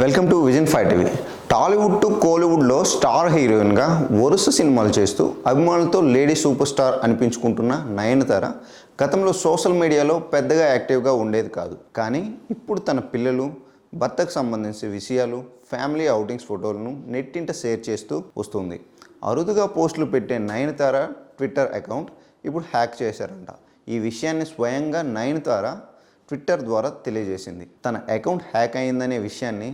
Welcome to vision five TV. Tollywood to కోలీవుడ్లో star హీరోయిన్గా వరుస సినిమాలు చేస్తూ అభిమానులతో లేడీ సూపర్ స్టార్ అనిపించుకుంటున్న నయనతార గతంలో సోషల్ మీడియాలో పెద్దగా యాక్టివ్గా ఉండేది కాదు. కానీ ఇప్పుడు తన పిల్లలు భర్తకు సంబంధించిన విషయాలు ఫ్యామిలీ అవుటింగ్స్ ఫోటోలను నెట్టింట షేర్ చేస్తూ వస్తుంది. అరుదుగా పోస్టులు పెట్టే నయనతార ట్విట్టర్ అకౌంట్ ఇప్పుడు హ్యాక్ చేశారంట. ఈ విషయాన్ని స్వయంగా నయనతార ట్విట్టర్ ద్వారా తెలియజేసింది. తన అకౌంట్ హ్యాక్ అయిందనే విషయాన్ని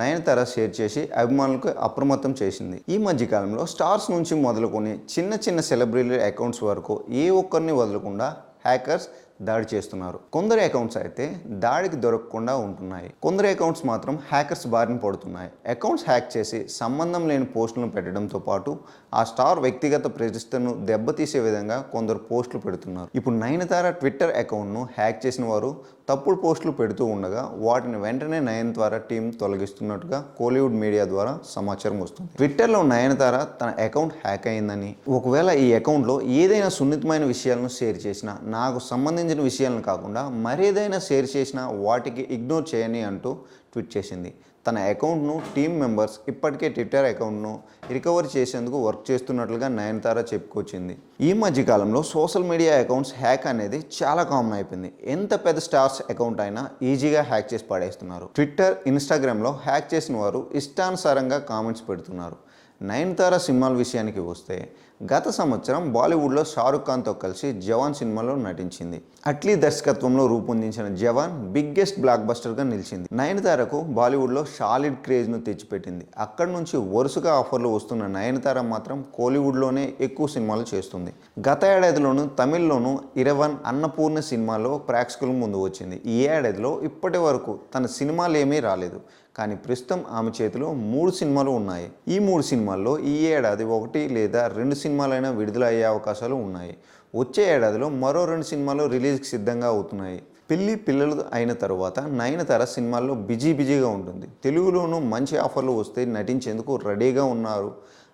నయనతార షేర్ చేసి అభిమానులకు అప్రమత్తం చేసింది. ఈ మధ్యకాలంలో స్టార్స్ నుంచి మొదలుకొని చిన్న చిన్న సెలబ్రిటీ అకౌంట్స్ వరకు ఏ ఒక్కరిని వదలకుండా హ్యాకర్స్ దాడి చేస్తున్నారు. కొందరి అకౌంట్స్ అయితే దాడికి దొరకకుండా ఉంటున్నాయి. కొందరి అకౌంట్స్ మాత్రం హ్యాకర్స్ బారిన పడుతున్నాయి. అకౌంట్స్ హ్యాక్ చేసి సంబంధం లేని పోస్టులను పెట్టడంతో పాటు ఆ స్టార్ వ్యక్తిగత ప్రతిష్టను దెబ్బతీసే విధంగా కొందరు పోస్టులు పెడుతున్నారు. ఇప్పుడు నయనతార ట్విట్టర్ అకౌంట్ను హ్యాక్ చేసిన వారు తప్పుడు పోస్టులు పెడుతూ ఉండగా వాటిని వెంటనే నయనతార టీం తొలగిస్తున్నట్టుగా కోలీవుడ్ మీడియా ద్వారా సమాచారం వస్తుంది. ట్విట్టర్లో నయనతార తన అకౌంట్ హ్యాక్ అయిందని ఒకవేళ ఈ అకౌంట్లో ఏదైనా సున్నితమైన విషయాలను షేర్ చేసినా నాకు సంబంధించిన విషయాలను కాకుండా మరేదైనా షేర్ చేసినా వాటికి ఇగ్నోర్ చేయని అంటూ ట్వీట్ చేసింది. తన అకౌంట్ను టీమ్ మెంబర్స్ ఇప్పటికే ట్విట్టర్ అకౌంట్ను రికవర్ చేసేందుకు వర్క్ చేస్తున్నట్లుగా నయనతార చెప్పుకొచ్చింది. ఈ మధ్య కాలంలో సోషల్ మీడియా అకౌంట్స్ హ్యాక్ అనేది చాలా కామన్ అయిపోయింది. ఎంత పెద్ద స్టార్స్ అకౌంట్ అయినా ఈజీగా హ్యాక్ చేసి పడేస్తున్నారు. ట్విట్టర్ ఇన్స్టాగ్రామ్లో హ్యాక్ చేసిన వారు ఇష్టానుసారంగా కామెంట్స్ పెడుతున్నారు. నయనతార సినిమాల విషయానికి వస్తే గత సంవత్సరం బాలీవుడ్లో షారుఖ్ ఖాన్తో కలిసి జవాన్ సినిమాలో నటించింది. అట్లీ దర్శకత్వంలో రూపొందించిన జవాన్ బిగ్గెస్ట్ బ్లాక్ బస్టర్గా నిలిచింది. నయనతారకు బాలీవుడ్లో సాలిడ్ క్రేజ్ను తెచ్చిపెట్టింది. అక్కడి నుంచి వరుసగా ఆఫర్లు వస్తున్న నయనతార మాత్రం కోలీవుడ్లోనే ఎక్కువ సినిమాలు చేస్తుంది. గత ఏడాదిలోనూ తమిళ్ళోనూ ఇరవన్ అన్నపూర్ణ సినిమాలో ప్రేక్షకుల ముందు వచ్చింది. ఈ ఏడాదిలో ఇప్పటి వరకు తన సినిమాలు ఏమీ రాలేదు. కానీ ప్రస్తుతం ఆమె చేతిలో మూడు సినిమాలు ఉన్నాయి. ఈ మూడు సినిమాల్లో ఈ ఏడాది ఒకటి లేదా రెండు సినిమాలైనా విడుదల అయ్యే అవకాశాలు ఉన్నాయి. వచ్చే ఏడాదిలో మరో రెండు సినిమాలు రిలీజ్కి సిద్ధంగా అవుతున్నాయి. పెళ్ళి పిల్లలు అయిన తర్వాత నయనతార సినిమాల్లో బిజీ బిజీగా ఉంటుంది. తెలుగులోనూ మంచి ఆఫర్లు వస్తే నటించేందుకు రెడీగా ఉన్నారు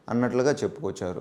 అన్నట్లుగా చెప్పుకొచ్చారు.